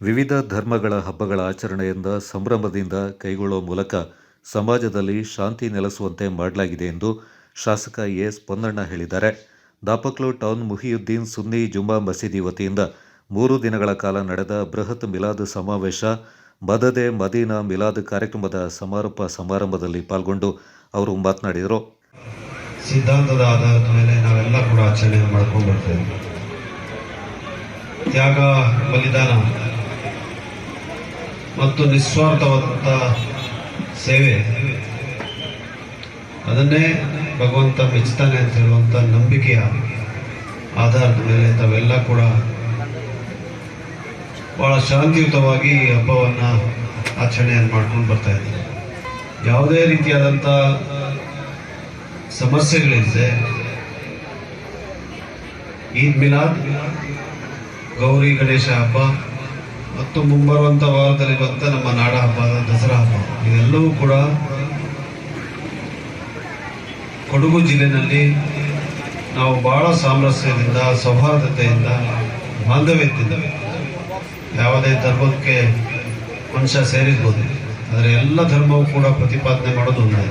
ವಿವಿಧ ಧರ್ಮಗಳ ಹಬ್ಬಗಳ ಆಚರಣೆಯಿಂದ ಸಂಭ್ರಮದಿಂದ ಕೈಗೊಳ್ಳುವ ಮೂಲಕ ಸಮಾಜದಲ್ಲಿ ಶಾಂತಿ ನೆಲೆಸುವಂತೆ ಮಾಡಲಾಗಿದೆ ಎಂದು ಶಾಸಕ ಎಸ್. ಪೊನ್ನಣ್ಣ ಹೇಳಿದ್ದಾರೆ. ದಾಪಕ್ಲು ಟೌನ್ ಮುಹಿಯುದ್ದೀನ್ ಸುನ್ನಿ ಜುಮ್ಮಾ ಮಸೀದಿ ವತಿಯಿಂದ ಮೂರು ದಿನಗಳ ಕಾಲ ನಡೆದ ಬೃಹತ್ ಮಿಲಾದ್ ಸಮಾವೇಶ ಬದದೆ ಮದೀನಾ ಮಿಲಾದ್ ಕಾರ್ಯಕ್ರಮದ ಸಮಾರೋಪ ಸಮಾರಂಭದಲ್ಲಿ ಪಾಲ್ಗೊಂಡು ಅವರು ಮಾತನಾಡಿದರು. ಸಿದ್ಧಾಂತದ ಆಧಾರದ ಮೇಲೆ ನಾವೆಲ್ಲ ಕೂಡ ಆಚರಣೆ ಮಾಡ್ಕೊಂಡು ಬರ್ತೇವೆ. ತ್ಯಾಗ, ಬಲಿದಾನ ಮತ್ತು ನಿಸ್ವಾರ್ಥವಂತ ಸೇವೆ. ಅದನ್ನೇ ಭಗವಂತ ಮೆಚ್ಚುತ್ತಾನೆ ಅಂತ ಹೇಳುವಂಥ ನಂಬಿಕೆಯ ಆಧಾರದ ಮೇಲೆ ತಾವೆಲ್ಲ ಕೂಡ ಬಹಳ ಶಾಂತಿಯುತವಾಗಿ ಹಬ್ಬವನ್ನು ಆಚರಣೆಯನ್ನು ಮಾಡ್ಕೊಂಡು ಬರ್ತಾ ಇದ್ದೀವಿ ಯಾವುದೇ ರೀತಿಯಾದಂಥ ಸಮಸ್ಯೆಗಳಿದೆ ಈದ್ ಮಿಲಾದ್, ಗೌರಿ ಗಣೇಶ ಹಬ್ಬ ಮತ್ತು ಮುಂಬರುವಂಥ ವಾರದಲ್ಲಿ ಬಂತ ನಮ್ಮ ನಾಡ ಹಬ್ಬ ದಸರಾ ಹಬ್ಬ. ಇದೆಲ್ಲವೂ ಕೂಡ ಕೊಡಗು ಜಿಲ್ಲೆನಲ್ಲಿ ನಾವು ಬಹಳ ಸಾಮರಸ್ಯದಿಂದ, ಸೌಹಾರ್ದತೆಯಿಂದ, ಬಾಂಧವ್ಯದಿಂದ ಯಾವುದೇ ಧರ್ಮಕ್ಕೆ ಮನುಷ್ಯ ಸೇರಿರ್ಬೋದು. ಆದರೆ ಎಲ್ಲ ಧರ್ಮವೂ ಕೂಡ ಪ್ರತಿಪಾದನೆ ಮಾಡೋದು ಒಂದೇ.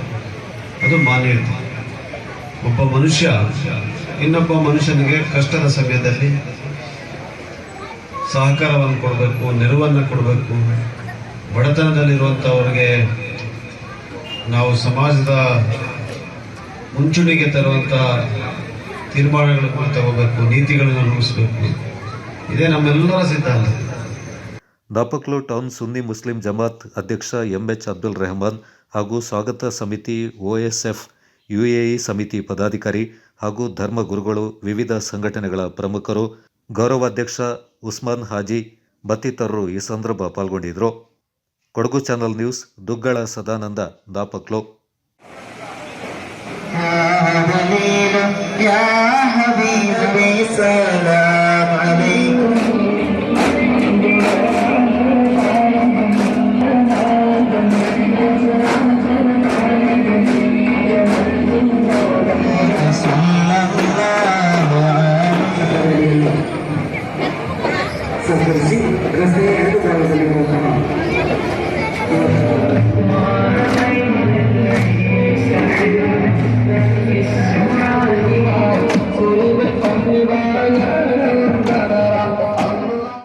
ಅದು ಮಾನ್ಯತೆ. ಒಬ್ಬ ಮನುಷ್ಯ ಇನ್ನೊಬ್ಬ ಮನುಷ್ಯನಿಗೆ ಕಷ್ಟದ ಸಮಯದಲ್ಲಿ ಸಹಕಾರವನ್ನು ಕೊಡಬೇಕು, ನೆರವನ್ನು ಕೊಡಬೇಕು. ಬಡತನದಲ್ಲಿರುವಂಥವ್ರಿಗೆ ನಾವು ಸಮಾಜದ ಮುಂಚೂಣಿಗೆ ತರುವಂಥ ತೀರ್ಮಾನಗಳನ್ನು ತಗೋಬೇಕು ನೀತಿಗಳನ್ನು ರೂಪಿಸಬೇಕು. ಇದೇ ನಮ್ಮೆಲ್ಲರ ಸಿದ್ಧಾಂತ. ದಾಪಕ್ಲು ಟೌನ್ ಸುನ್ನಿ ಮುಸ್ಲಿಂ ಜಮಾತ್ ಅಧ್ಯಕ್ಷ ಎಂಎಚ್ ಅಬ್ದುಲ್ ರೆಹಮಾನ್ ಹಾಗೂ ಸ್ವಾಗತ ಸಮಿತಿ ಒಎಸ್ಎಫ್ ಯುಎಇ ಸಮಿತಿ ಪದಾಧಿಕಾರಿ ಹಾಗೂ ಧರ್ಮ ಗುರುಗಳು ವಿವಿಧ ಸಂಘಟನೆಗಳ ಪ್ರಮುಖರು, ಗೌರವಾಧ್ಯಕ್ಷ ಉಸ್ಮಾನ್ ಹಾಜಿ ಮತ್ತಿತರರು ಈ ಸಂದರ್ಭ ಪಾಲ್ಗೊಂಡಿದ್ದರು Kodagu channel news Duggala Sadananda Dapaklo bersih dan itu kalau saya.